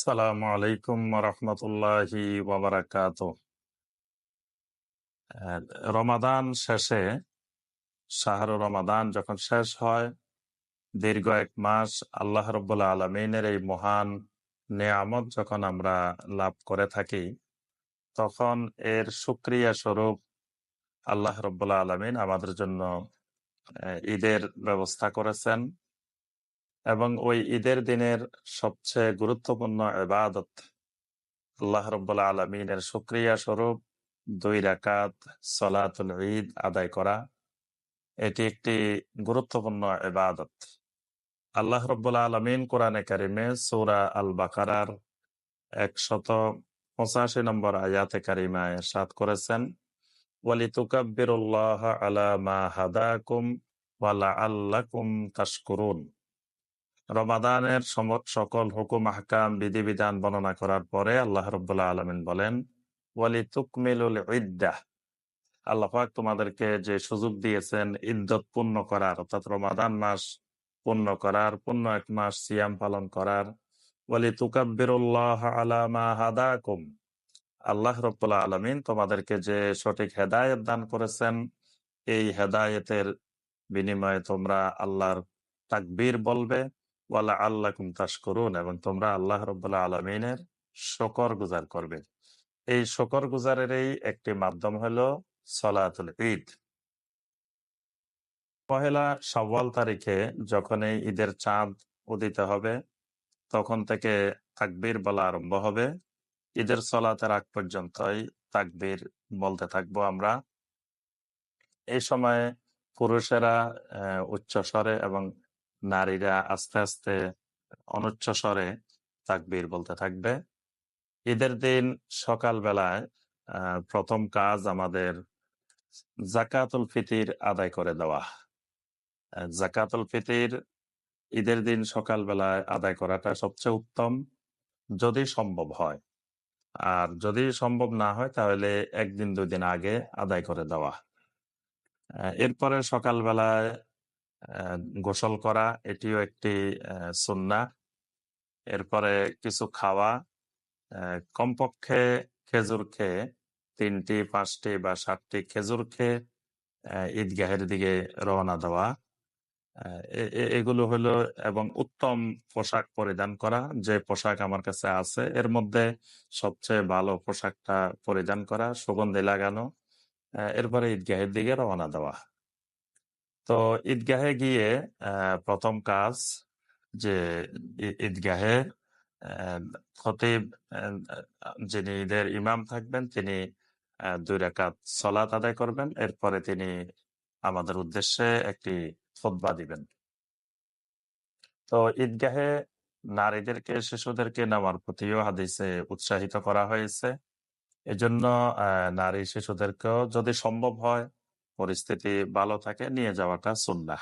সালামু আলাইকুম রহমতুল্লাহি ওবরাকাত। রমাদান শেষে, শাহরু রমাদান যখন শেষ হয়, দীর্ঘ এক মাস আল্লাহ রব্বুল্লা আলমিনের এই মহান নিয়ামত যখন আমরা লাভ করে থাকি, তখন এর সুক্রিয়া স্বরূপ আল্লাহ রব্বুল্লা আলমিন আমাদের জন্য ঈদের ব্যবস্থা করেছেন। এবং ওই ঈদের দিনের সবচেয়ে গুরুত্বপূর্ণ এবাদত আল্লাহ রব্বুল্লা আলমিনের সুক্রিয়া স্বরূপ দুই রাকাত সলাতুল ঈদ আদায় করা। এটি একটি গুরুত্বপূর্ণ এবাদত আল্লাহ রব্বুল্লা আলমিন কোরআনে কারিমে সৌরা আল বাকারার একশত পঁচাশি নম্বর আয়াতে কারিমায় সাত করেছেন ওয়ালি তুকাব্বিরুল্লাহ আলা মা হাদাকুম ওয়ালা আল্লাকুম রমাদানের সকল হুকুম, আহকাম, বিধিবিধান বর্ণনা করার পরে আল্লাহ রব্বুল্লাহ আলমিন বলেন ওয়ালি তুকমিলুল ইদ্দাহ আল্লাহ তোমাদেরকে যে সুযোগ দিয়েছেন ইদ্যত পূর্ণ করার, অর্থাৎ রমাদান মাস পূর্ণ করার, পূর্ণ এক মাস সিয়াম পালন করার। ওয়ালি তুকাব্বিরুল্লাহ আলামা হাদাকুম আল্লাহ রব্বুল্লাহ আলমিন তোমাদেরকে যে সঠিক হেদায়ত দান করেছেন, এই হেদায়েতের বিনিময়ে তোমরা আল্লাহর তাকবীর বলবে ওয়ালা আল্লাহ করুন এবং তোমরা আল্লাহ আলমিনের শকর গুজার করবে। এই শকর গুজারের এই একটি মাধ্যম সলাতুল ঈদ। পহেলা সওয়াল তারিখে যখন এই ঈদের চাঁদ উদিত হবে, তখন থেকে তাকবীর বলা আরম্ভ হবে। ঈদের সলাতের আগ পর্যন্তই তাকবীর বলতে থাকব আমরা। এই সময়ে পুরুষেরা উচ্চ স্বরে এবং নারীরা আস্তে আস্তে অনুচ্চ স্বরে তাকবীর বলতে থাকবে। ঈদের দিন সকাল বেলায় প্রথম কাজ আমাদের জাকাতুল ফিতির আদায় করে দেওয়া। জাকাতুল ফিতির ঈদের দিন সকাল বেলায় আদায় করাটা সবচেয়ে উত্তম যদি সম্ভব হয়। আর যদি সম্ভব না হয় তাহলে একদিন দুই দিন আগে আদায় করে দেওয়া। এরপরে সকালবেলায় গোসল করা, এটিও একটি সুন্না। এরপরে কিছু খাওয়া কমপক্ষে খেজুর খেয়ে তিনটি, পাঁচটি বা সাতটি খেজুর খেয়ে ঈদগাহের দিকে রওনা দেওয়া। এগুলো হলো এবং উত্তম পোশাক পরিধান করা, যে পোশাক আমার কাছে আছে, এর মধ্যে সবচেয়ে ভালো পোশাকটা পরিধান করা, সুগন্ধি লাগানো এরপরে ঈদগাহের দিকে রওনা দেওয়া। তো ঈদগাহে গিয়ে প্রথম কাজ যে ঈদগাহে খতিব যিনি ঈদের ইমাম থাকবেন, তিনি দুই রেখাত সলাত আদায় করবেন। এরপরে তিনি আমাদের উদ্দেশ্যে একটি খোদবা দিবেন। তো ঈদগাহে নারীদেরকে, শিশুদেরকে নামার প্রতিও হাদিসে উৎসাহিত করা হয়েছে। এজন্য নারী শিশুদেরকেও যদি সম্ভব হয় পরিস্থিতি ভালো থাকে নিয়ে যাওয়াটা সুন্নাহ।